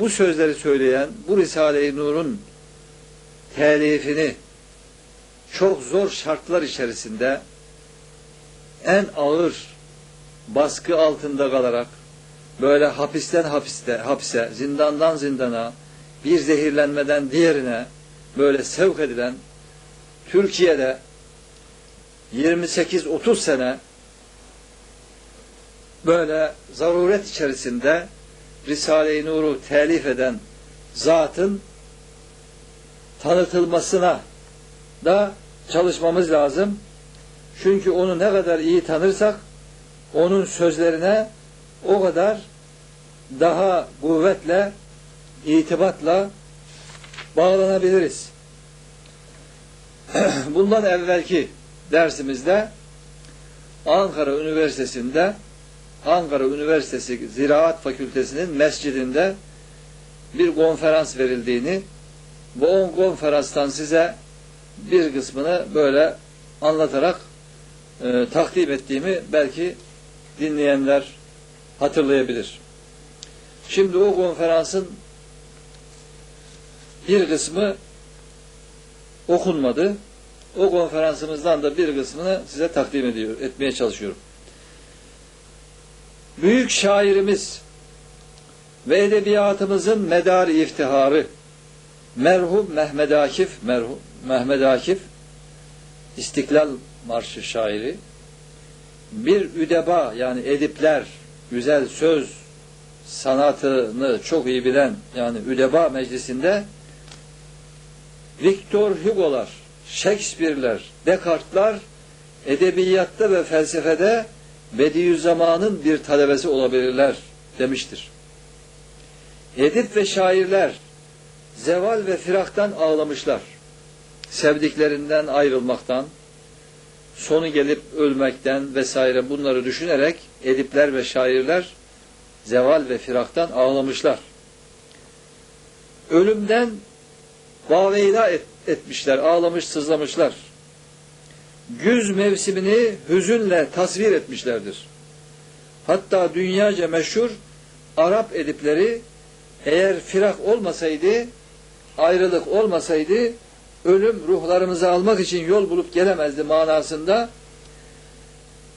Bu sözleri söyleyen bu Risale-i Nur'un telifini çok zor şartlar içerisinde en ağır baskı altında kalarak böyle hapisten hapiste, hapse, zindandan zindana, bir zehirlenmeden diğerine böyle sevk edilen Türkiye'de 28-30 sene böyle zaruret içerisinde Risale-i Nur'u telif eden zatın tanıtılmasına da çalışmamız lazım. Çünkü onu ne kadar iyi tanırsak onun sözlerine o kadar daha kuvvetle itibatla bağlanabiliriz. Bundan evvelki dersimizde Ankara Üniversitesi'nde Ankara Üniversitesi Ziraat Fakültesi'nin mescidinde bir konferans verildiğini bu on konferanstan size bir kısmını böyle anlatarak e, takdim ettiğimi belki dinleyenler hatırlayabilir. Şimdi o konferansın bir kısmı okunmadı. O konferansımızdan da bir kısmını size takdim ediyor, etmeye çalışıyorum. Büyük şairimiz ve edebiyatımızın medar iftiharı merhum Mehmet Akif merhum Mehmet Akif İstiklal Marşı şairi bir üdeba yani edipler güzel söz sanatını çok iyi bilen yani üdeba meclisinde Victor Hugo'lar, Shakespeare'ler, Descartes'lar edebiyatta ve felsefede Bediüzzaman'ın bir talebesi olabilirler demiştir. Edip ve şairler zeval ve firaktan ağlamışlar. Sevdiklerinden ayrılmaktan, sonu gelip ölmekten vesaire bunları düşünerek edipler ve şairler zeval ve firaktan ağlamışlar. Ölümden vaveyla et, etmişler, ağlamış, sızlamışlar. Güz mevsimini hüzünle tasvir etmişlerdir. Hatta dünyaca meşhur Arap edipleri eğer firak olmasaydı, ayrılık olmasaydı, ölüm ruhlarımızı almak için yol bulup gelemezdi manasında.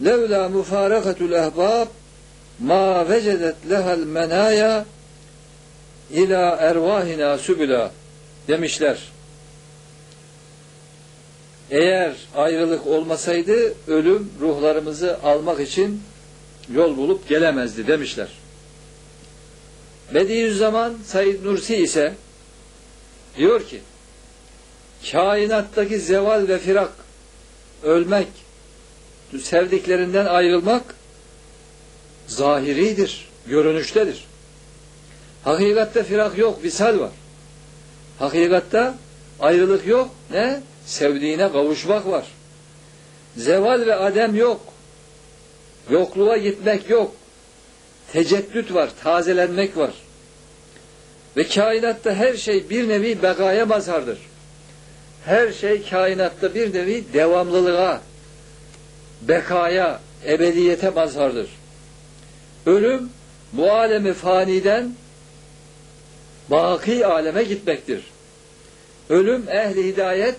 Levla mufarakatul ehbab ma vecedet lehel menaya ila ervahina sübüla demişler. Eğer ayrılık olmasaydı ölüm ruhlarımızı almak için yol bulup gelemezdi demişler. Bediüzzaman Said Nursi ise diyor ki kainattaki zeval ve firak ölmek sevdiklerinden ayrılmak zahiridir, görünüştedir. Hakikatte firak yok, visal var. Hakikatte ayrılık yok. Ne? Sevdiğine kavuşmak var. Zeval ve adem yok. Yokluğa gitmek yok. Teceddüt var, tazelenmek var. Ve kainatta her şey bir nevi begaya mazhardır. Her şey kainatta bir nevi devamlılığa, bekaya, ebediyete mazhardır. Ölüm bu alemi faniden baki aleme gitmektir. Ölüm ehli hidayet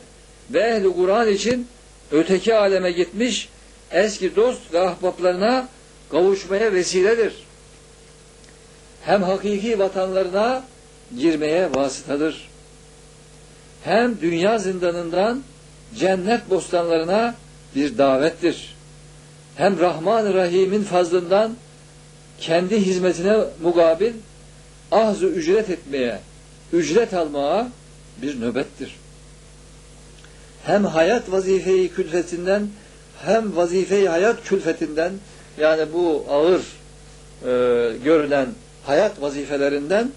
ve ehli Kur'an için öteki aleme gitmiş eski dost ve ahbaplarına kavuşmaya vesiledir. Hem hakiki vatanlarına girmeye vasıtadır. Hem dünya zindanından cennet bostanlarına bir davettir. Hem Rahman Rahim'in fazlından kendi hizmetine mukabil ahzu ücret etmeye, ücret almaya bir nöbettir. Hem hayat vazifeyi külfetinden hem vazifeyi hayat külfetinden yani bu ağır e, görülen hayat vazifelerinden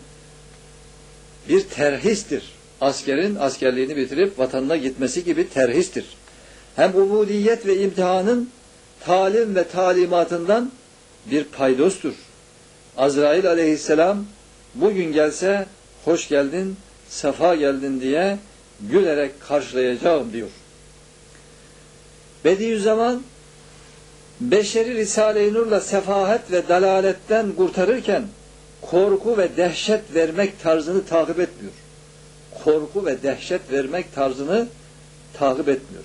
bir terhistir. Askerin askerliğini bitirip vatanına gitmesi gibi terhistir. Hem ubudiyet ve imtihanın talim ve talimatından bir paydostur. Azrail aleyhisselam bugün gelse hoş geldin, sefa geldin diye gülerek karşılayacağım diyor. Bediüzzaman beşeri Risale-i Nur'la sefahet ve dalaletten kurtarırken korku ve dehşet vermek tarzını takip etmiyor. Korku ve dehşet vermek tarzını takip etmiyor.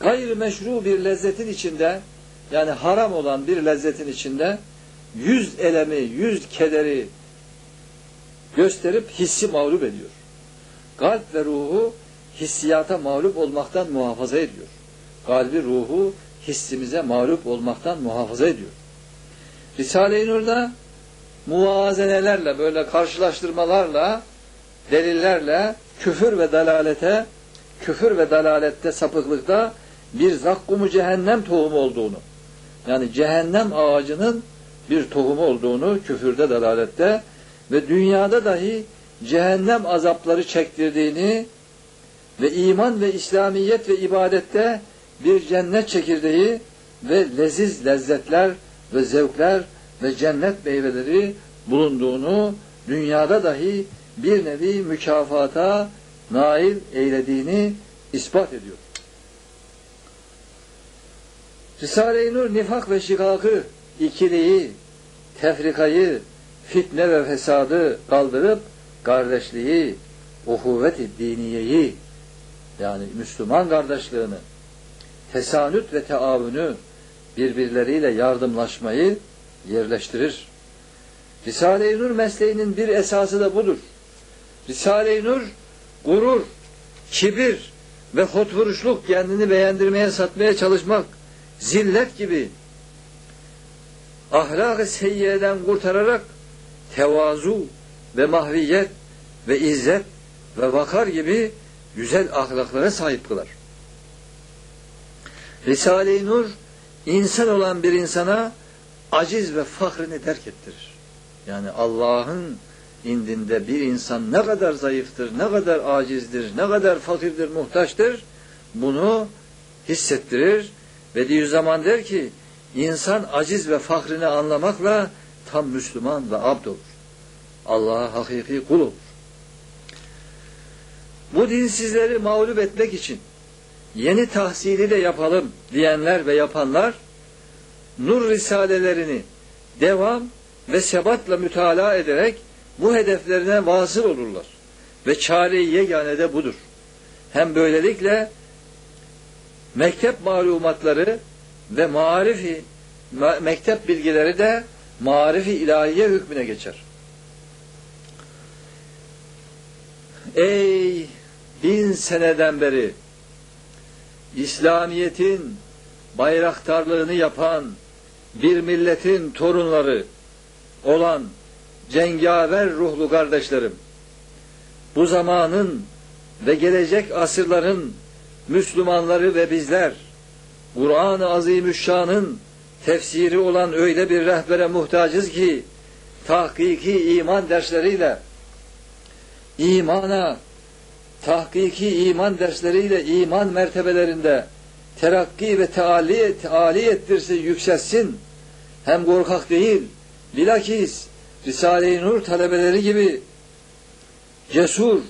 Gayrimeşru bir lezzetin içinde yani haram olan bir lezzetin içinde yüz elemi, yüz kederi gösterip hissi mağlup ediyor. Kalp ve ruhu hissiyata mağlup olmaktan muhafaza ediyor. Kalbi ruhu hissimize mağlup olmaktan muhafaza ediyor. Risale-i Nur'da muvazenelerle böyle karşılaştırmalarla delillerle küfür ve dalalete küfür ve dalalette sapıklıkta bir zakkumu cehennem tohumu olduğunu yani cehennem ağacının bir tohumu olduğunu küfürde dalalette ve dünyada dahi cehennem azapları çektirdiğini ve iman ve İslamiyet ve ibadette bir cennet çekirdeği ve leziz lezzetler ve zevkler ve cennet meyveleri bulunduğunu dünyada dahi bir nevi mükafata nail eylediğini ispat ediyor. Risale-i Nur nifak ve şikakı, ikiliği, tefrikayı, fitne ve fesadı kaldırıp kardeşliği, uhuvvet-i diniyeyi yani Müslüman kardeşliğini, tesanüt ve teavünü birbirleriyle yardımlaşmayı yerleştirir. Risale-i Nur mesleğinin bir esası da budur. Risale-i Nur gurur, kibir ve hotvuruşluk kendini beğendirmeye satmaya çalışmak, zillet gibi ahlak-ı seyyiyeden kurtararak tevazu ve mahviyet ve izzet ve vakar gibi güzel ahlaklara sahip kılar. Risale-i Nur insan olan bir insana aciz ve fahrını terk ettirir. Yani Allah'ın indinde bir insan ne kadar zayıftır, ne kadar acizdir, ne kadar fakirdir, muhtaçtır bunu hissettirir ve zaman der ki insan aciz ve fahrını anlamakla tam Müslüman ve abd olur. Allah'a hakiki kul olur. Bu dinsizleri mağlup etmek için yeni tahsili de yapalım diyenler ve yapanlar nur risalelerini devam ve sebatla mütalaa ederek bu hedeflerine vasıl olurlar. Ve çare-i yegane de budur. Hem böylelikle mektep malumatları ve marifi mektep bilgileri de marifi ilahiye hükmüne geçer. Ey bin seneden beri İslamiyet'in bayraktarlığını yapan bir milletin torunları olan cengaver ruhlu kardeşlerim, bu zamanın ve gelecek asırların Müslümanları ve bizler, Kur'an-ı Azimüşşan'ın tefsiri olan öyle bir rehbere muhtacız ki, tahkiki iman dersleriyle, imana, tahkiki iman dersleriyle iman mertebelerinde terakki ve teali, teali ettirsin, yükselsin. Hem korkak değil, bilakis Risale-i Nur talebeleri gibi cesur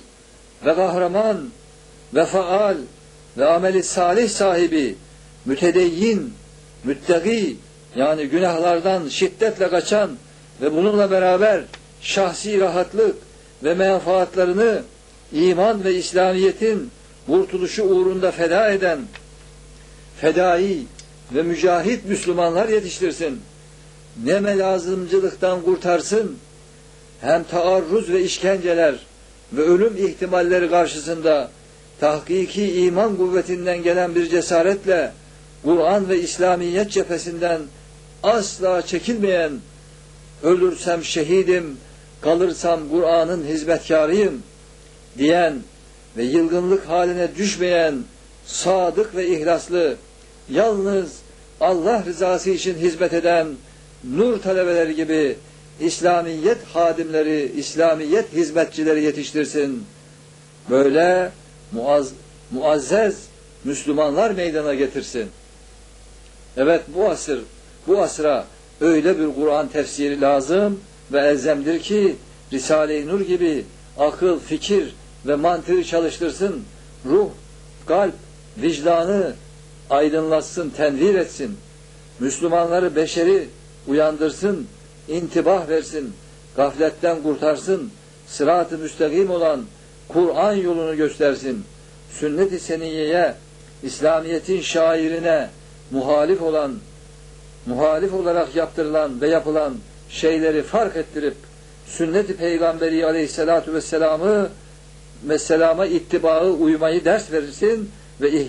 ve kahraman ve faal ve ameli salih sahibi, mütedeyyin, müttegi yani günahlardan şiddetle kaçan ve bununla beraber şahsi rahatlık ve menfaatlarını iman ve İslamiyet'in kurtuluşu uğrunda feda eden fedai ve mücahit Müslümanlar yetiştirsin. Ne lazımcılıktan kurtarsın, hem taarruz ve işkenceler ve ölüm ihtimalleri karşısında tahkiki iman kuvvetinden gelen bir cesaretle Kur'an ve İslamiyet cephesinden asla çekilmeyen ölürsem şehidim, kalırsam Kur'an'ın hizmetkarıyım diyen ve yılgınlık haline düşmeyen sadık ve ihlaslı yalnız Allah rızası için hizmet eden nur talebeleri gibi İslamiyet hadimleri, İslamiyet hizmetçileri yetiştirsin. Böyle muaz, muazzez Müslümanlar meydana getirsin. Evet bu asır, bu asra öyle bir Kur'an tefsiri lazım ve elzemdir ki Risale-i Nur gibi akıl, fikir ve mantığı çalıştırsın. Ruh, kalp, vicdanı aydınlatsın, tenvir etsin. Müslümanları beşeri uyandırsın, intibah versin. gafletten kurtarsın, sırat-ı müstakim olan Kur'an yolunu göstersin. Sünnet-i seniyeye, İslamiyet'in şairine muhalif olan, muhalif olarak yaptırılan ve yapılan şeyleri fark ettirip sünnet-i peygamberi aleyhissalatu vesselam'ı ve selama ittibaı uymayı ders verirsin ve ihya